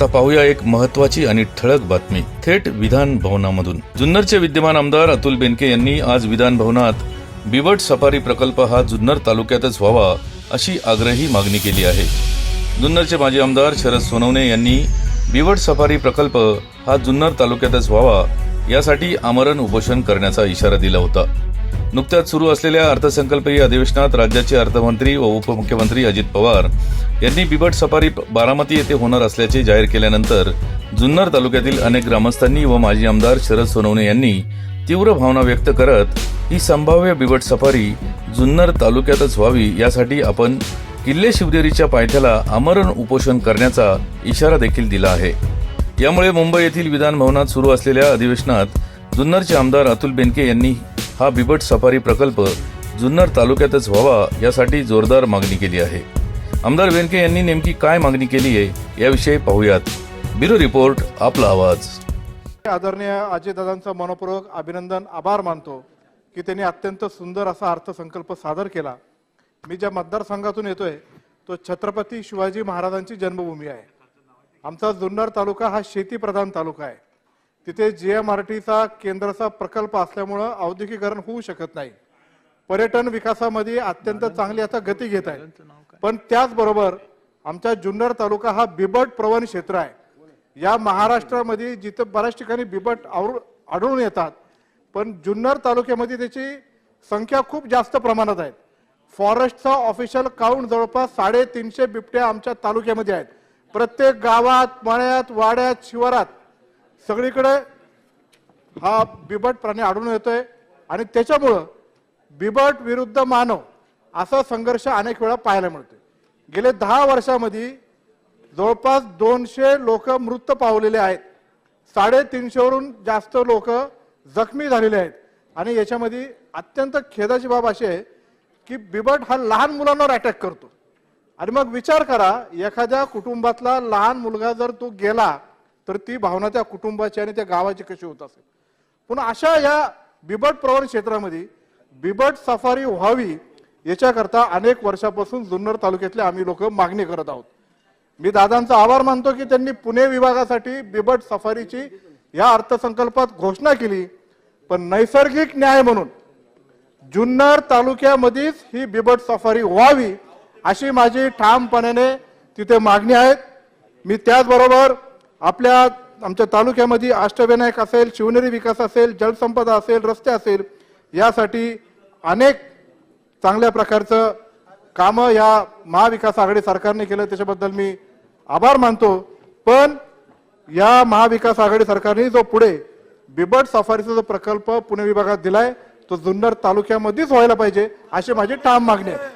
आता पाहूया एक महत्वाची आणि ठळक बातमी. थेट विधान भवनामधून. जुन्नरचे विद्यमान आमदार अतुल बेनके यांनी आज विधान भवनात बिबट सफारी प्रकल्प हा जुन्नर तालुक्यातच व्हावा अशी आग्रही मागणी केली आहे. जुन्नरचे माजी आमदार शरद सोनवणे यांनी बिबट सफारी प्रकल्प हा जुन्नर तालुक्यातच व्हावा यासाठी आमरण उपोषण करण्याचा इशारा दिला होता. नुकत्याच सुरू असलेल्या अर्थसंकल्पीय अधिवेशनात राज्याचे अर्थमंत्री व उपमुख्यमंत्री अजित पवार यांनी बिबट सफारी बारामती येथे होणार असल्याचे जाहीर केल्यानंतर जुन्नर तालुक्यातील अनेक ग्रामस्थांनी व माजी आमदार शरद सोनवणे यांनी तीव्र भावना व्यक्त करत ही संभाव्य बिबट सफारी जुन्नर तालुक्यातच व्हावी यासाठी आपण किल्ले शिवदेरीच्या पायथ्याला आमरण उपोषण करण्याचा इशारा देखील दिला आहे. यामुळे मुंबई येथील विधान भवनात सुरू असलेल्या अधिवेशनात जुन्नरचे आमदार अतुल बेनके यांनी हा बिबट सफारी प्रकल्प जुन्नर तालुक्यातच व्हावा यासाठी जोरदार मागणी केली आहे. आमदार वेनके यांनी नेमकी काय मागणी केली आहे याविषयी पाहूयात. ब्युरो रिपोर्ट आपला आवाज. आदरणीय अजयदादांचं मनपूर्वक अभिनंदन आभार मानतो की त्यांनी अत्यंत सुंदर असा अर्थसंकल्प सादर केला. मी ज्या मतदारसंघातून येतोय तो छत्रपती शिवाजी महाराजांची जन्मभूमी आहे. आमचा जुन्नर तालुका हा शेतीप्रधान तालुका आहे. तिथे जी एम आर टीचा केंद्राचा प्रकल्प असल्यामुळं औद्योगिकरण होऊ शकत नाही. पर्यटन विकासामध्ये अत्यंत चांगली आता गती घेत आहे. पण त्याचबरोबर आमचा जुन्नर तालुका हा बिबट प्रवण क्षेत्र आहे. या महाराष्ट्रामध्ये जिथं बऱ्याच ठिकाणी बिबट आवड आढळून येतात पण जुन्नर तालुक्यामध्ये त्याची संख्या खूप जास्त प्रमाणात आहे. फॉरेस्टचा ऑफिशियल काउंट जवळपास साडेतीनशे बिबट्या आमच्या तालुक्यामध्ये आहेत. प्रत्येक गावात मळ्यात वाड्यात शिवारात सगळीकडे हा बिबट प्राणी आढळून येतोय आणि त्याच्यामुळं बिबट विरुद्ध मानव असा संघर्ष अनेक वेळा पाहायला मिळतोय. गेले दहा वर्षामध्ये जवळपास दोनशे लोक मृत पावलेले आहेत. साडेतीनशेवरून जास्त लोक जखमी झालेले आहेत. आणि याच्यामध्ये अत्यंत खेदाची बाब अशी आहे की बिबट हा लहान मुलांवर अटॅक करतो. आणि मग विचार करा एखाद्या कुटुंबातला लहान मुलगा जर तो गेला तर ती भावना त्या कुटुंबाची आणि त्या गावाची कशी होत असेल? पण अशा या बिबट प्रवण क्षेत्रामध्ये बिबट सफारी व्हावी याच्याकरता अनेक वर्षापासून जुन्नर तालुक्यातले आम्ही लोक मागणी करत आहोत. मी दादांचा आभार मानतो की त्यांनी पुणे विभागासाठी बिबट सफारीची या अर्थसंकल्पात घोषणा केली. पण नैसर्गिक न्याय म्हणून जुन्नर तालुक्यामध्येच ही बिबट सफारी व्हावी अशी माझी ठामपणाने तिथे मागणी आहे. मी त्याचबरोबर आपल्या आमच्या तालुक्यामध्ये अष्टविनायक असेल शिवनेरी विकास असेल जलसंपदा असेल रस्ते असेल यासाठी अनेक चांगल्या प्रकारचं कामं या महाविकास आघाडी सरकारने केलं. त्याच्याबद्दल मी आभार मानतो. पण या महाविकास आघाडी सरकारने जो पुढे बिबट सफारीचा जो प्रकल्प पुणे विभागात दिलाय तो जुन्नर तालुक्यामध्येच व्हायला पाहिजे अशी माझी ठाम मागणी आहे.